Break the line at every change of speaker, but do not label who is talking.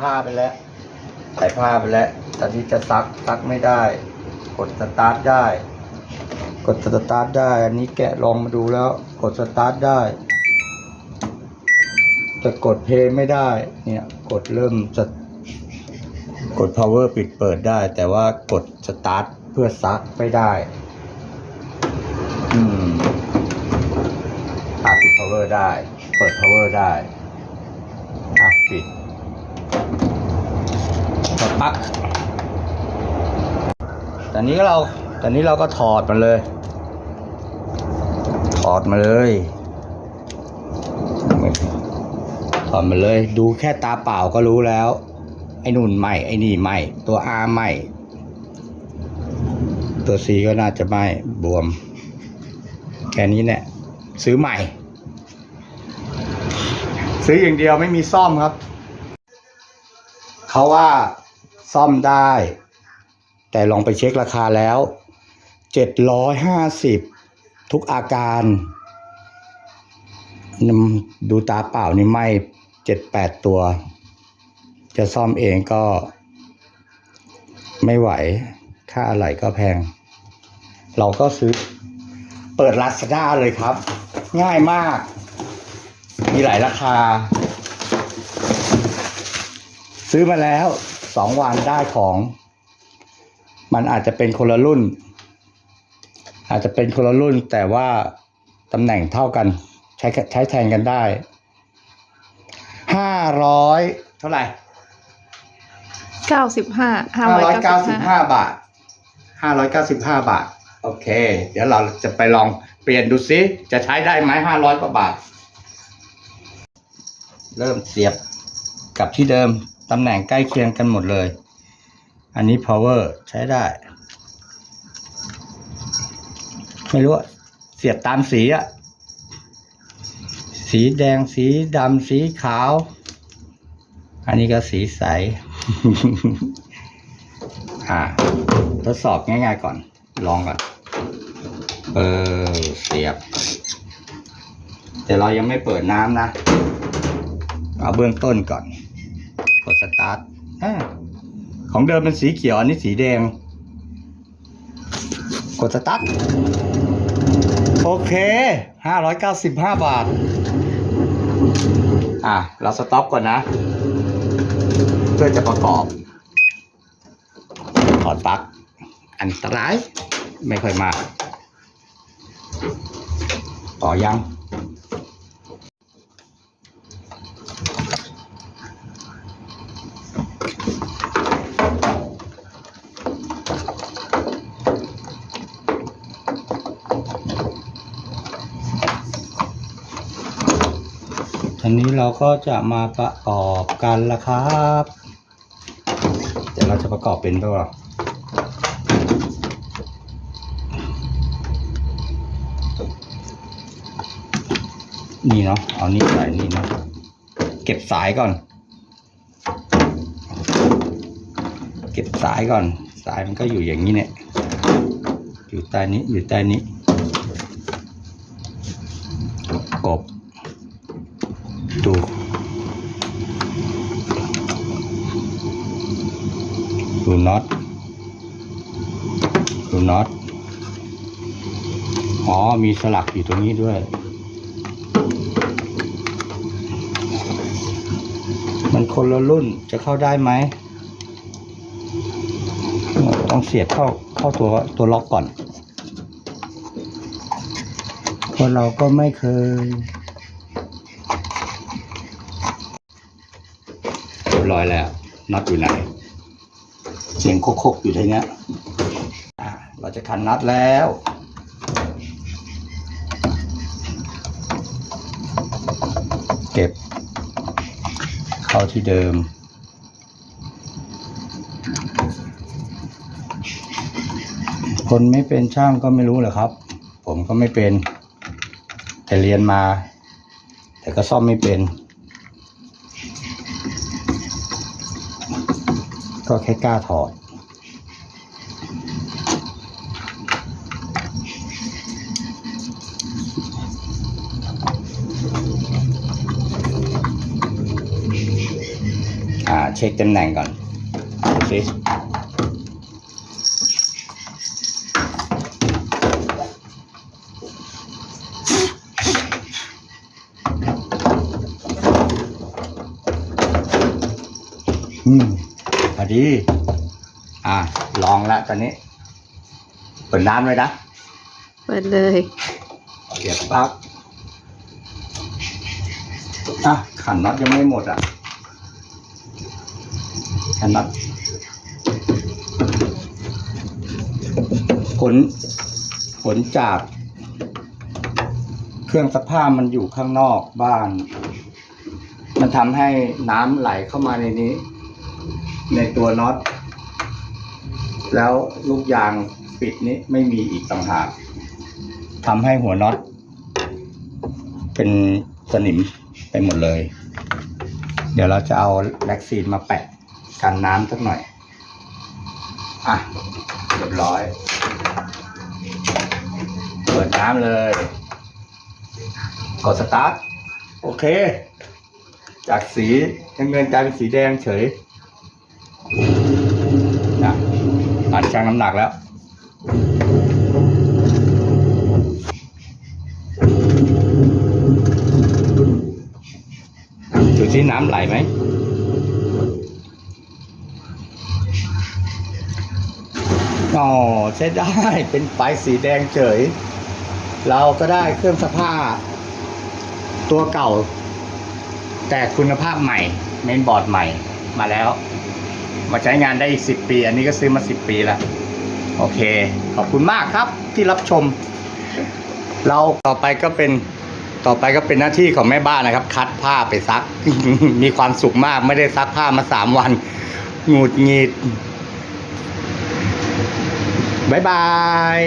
ผ้าไปแล้วใส่ผ้าไปแล้วตอนนี้จะซักซักไม่ได้ กดสตาร์ทได้ กดสตาร์ทได้ อันนี้แกะลองมาดูแล้ว กดสตาร์ทได้แต่กดเพลย์ไม่ได้ เนี่ย กดเริ่มจะกด power ปิดเปิดได้ แต่ว่ากดสตาร์ทเพื่อซักไม่ได้ อืมปิด power ได้ เปิด power ได้ อะ ปิด กดปลั๊กตอนนี้เราแตอนนี้เราก็ถอดมันเลย ถอดมาเลยถอดมาเลย ดูแค่ตาเปล่าก็รู้แล้ว ไอ้นุ่นใหม่ไอ้นี่ใหม่ ตัว R ใหม่ ตัว C ก็น่าจะไม่บวม แค่นี้เนี่ยซื้อใหม่ ซื้ออย่างเดียวไม่มีซ่อมครับ เขาว่า ซ่อมได้ แต่ลองไปเช็คราคาแล้วเจ็ดร้อยห้าสิบทุกอาการดูตาเปล่านี่ไม่เจ็ดแปดตัว จะซ่อมเองก็ ไม่ไหว ค่าอะไหล่ก็แพง เราก็ซื้อ เปิดลาซาด้าเลยครับ ง่ายมาก มีหลายราคา ซื้อมาแล้ว สองวันได้ของ มันอาจจะเป็นคนละรุ่น อาจจะเป็นคนละรุ่นแต่ว่าตำแหน่งเท่ากัน ใช้ใช้แทนกันได้ห้าร้อยเท่าไหร่
เก้าสิบห้าห้า
ห้า
ร้
ร้
อ
อยย
เก้า
เก้า
สิ
สิ
บบห้า
ห้าบาทห้าร้อยเก้าสิบห้าบาท โอเค เดี๋ยวเราจะไปลองเปลี่ยนดูซิ จะใช้ได้ไหมห้าร้อยกว่าบาท เริ่มเสียบกับที่เดิม ตำแหน่งใกล้เคียงกันหมดเลย อันนี้ power ใช้ได้ ไม่รู้เสียบตามสีอะสีแดงสีดำสีขาว อันนี้ก็สีใส อ่า ทดสอบง่ายๆก่อน ลองก่อน เออ เสียบ แต่เรายังไม่เปิดน้ำนะ เอาเบื้องต้นก่อน กดสตาร์ทของเดิมเป็นสีเขียว อันนี้สีแดง กดสตาร์ทโอเคห้าร้อยเก้าสิบห้าบาท อะ เราสต็อปก่อนนะ เพื่อจะประกอบถอดปลั๊กอันตราย ไม่ค่อยมาก ต่อยัง ทีนี้เราก็จะมาประกอบกันละครับ เดี๋ยวเราจะประกอบเป็นเปล่านี่เนาะ เอานี่ใส่นี่เนาะ เก็บสายก่อน เก็บสายก่อน สายมันก็อยู่อย่างนี้เนี่ย อยู่ใต้นี้ อยู่ใต้นี้ กบ ดูดูน็อตดูน็อตอ๋อ มีสลักอยู่ตรงนี้ด้วย มันคนละรุ่นจะเข้าได้ไหม ต้องเสียบเข้าเข้าตัวตัวล็อกก่อนเพราะเราก็ไม่เคย เรี ยบร้อยแล้วน็อตอยู่ไหน เสียงโคกๆอยู่ทีเนี้ยเราจะขันน็อตแล้วเก็บ เข้าที่เดิม คนไม่เป็นช่างก็ไม่รู้หรอครับ ผมก็ไม่เป็น แต่เรียนมา แต่ก็ซ่อมไม่เป็น ก็แค่กล้าถอด อ่าช็คตำแหน่งก่อนดูสิอืม อดี อะลองละตอนนี้ เปิดน้ำเลยนะ
เปิดเลย
เสียบปลั๊กอะขันน็อตยังไม่หมดอะขันน็อตผลผลจาก เครื่องซักผ้ามันอยู่ข้างนอกบ้าน มันทำให้น้ำไหลเข้ามาในนี้ ในตัวน็อต แล้วลูกยางปิดนี้ไม่มีอีกต่างหากทำให้หัวน็อต เป็นสนิมไปหมดเลย เดี๋ยวเราจะเอาแล็กซีนมาแปะกันน้ำสักหน่อย อะเรียบร้อย เปิดน้ำเลย กดสตาร์ท โอเค จากสีน้ำเงินกลายเป็นสีแดงเฉย นะผ่านชั่งน้ำหนักแล้วดูที่น้ำไหลไหมอ๋อใช้ได้เป็นไฟสีแดงเฉย เราก็ได้เครื่องซักผ้าตัวเก่า แต่คุณภาพใหม่เมนบอร์ดใหม่มาแล้ว มาใช้งานได้อีกสิบปี อันนี้ก็ซื้อมาสิบปีละโอเค ขอบคุณมากครับที่รับชม เราต่อไปก็เป็นต่อไปก็เป็นหน้าที่ของแม่บ้านนะครับ คัดผ้าไปซัก มีความสุขมากไม่ได้ซักผ้ามาสามวันหงุดหงิดบายบาย